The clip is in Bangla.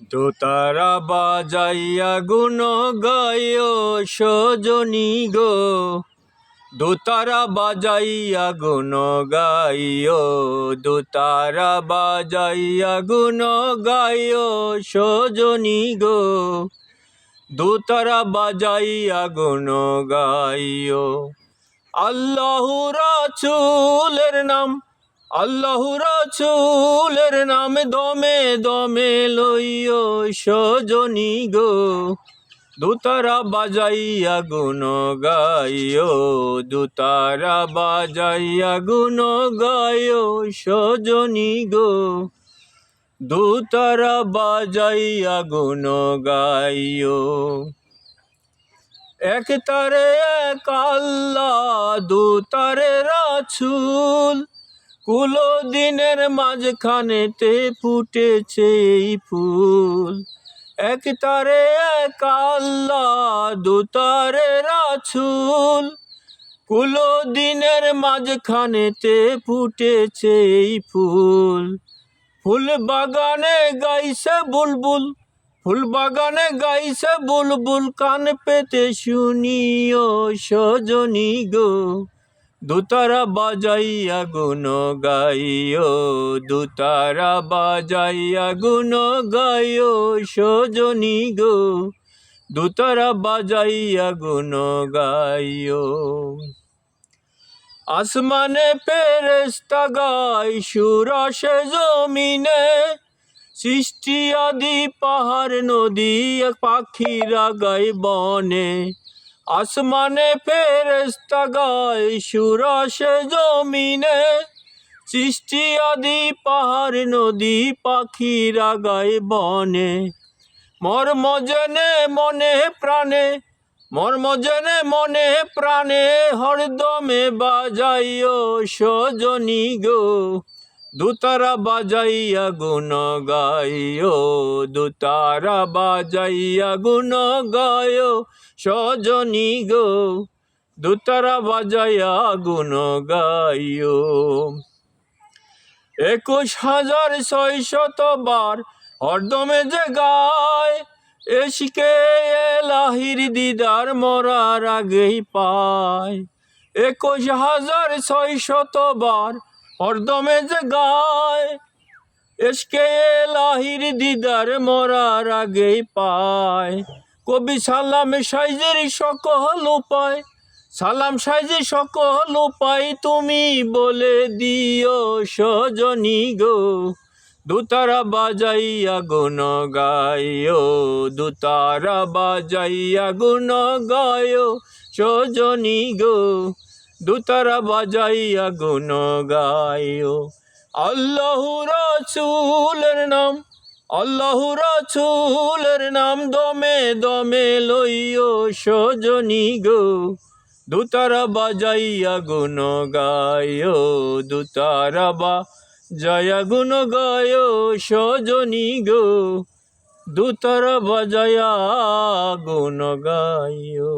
দোতারা বাজাইয়া গুণ গায় সজনী গো। দোতারা বাজাইয়া গুণ গাইও দোতারা বাজাইয়া গুণ গায় সজনী গো। দোতারা বাজাইয়া গুণ গাইও আল্লাহ রাসূলের নাম আল্লাহ রাসূলের নাম দমে দমে লইও সজনী গো। দুতারা বাজাইয়া গুণ গাইও দুতারা বাজাইয়া গুণ গাইও সজনী গো। দুতারা বাজাইয়া গুণ গাইও এক তারে এক আল্লাহ দু তারে রাছুল কুলো দিনের মাঝখানেতে ফুটেছে এই ফুল। এক তারে এক আল্লাহ, দু তারে রাছুল কুলো দিনের মাঝখানেতে ফুটেছে এই ফুল। ফুল বাগানে গাইছে বুলবুল, ফুল বাগানে গাইছে বুলবুল। কান পেতে শুনিও সজনী গো। দুতারা বাজাইয়া গুণ গাইও দুতারা বাজাইয়া গুণ গাইও সজনী গো। দুতারা বাজাইয়া গুণ গাইও আসমানে পেরেস্তা গাই সুরসে জমিনে। সৃষ্টি আদি পাহাড়, নদী পাখিরা গাই বনে। আসমানে ফেরেস্তা গায় সুরসে জমিনে, সৃষ্টি আদি পাহাড়, নদী পাখিরা গায় বনে। মর্ম জেনে মনে প্রাণে, মর্ম জেনে মনে প্রাণে, হরদমে বাজাইও সজনী গো। দুতারা বাজাইয়া গুণ গাইও দুতারা বাজাইয়া গুণ গায়ো সজনী গো। দুতারা বাজাইয়া গুণ গাইও একুশ হাজার ছয়শত বার হরদমে যে গায়, এসকে লাহির দিদার মরার আগেই পায়। একুশ হাজার ছয়শত বার হরদমে যে গায় এসকে লাহির দিদার মরার আগেই পায়। কবি সালাম সাইজের সকল উপায়। সালাম সাইজে সকল উপায় তুমি বলে দিও সজনী গো। দুতারা বাজাইয়া গুণ গাইও দুতারা বাজাইয়া গুণ গায়ো সজনী গো। দুতারা বাজাইয়া গুণ গাইও। আল্লাহ রাসূলের নাম, আল্লাহ রাসূলের নাম দমে দমে লইও সজনী গো দুতারা বাজাইয়া গুণ গায়ো দুতারা বা জয়া গুণ গায়ো সজনী গো দুতারা বাজায়া গুণ গায়ো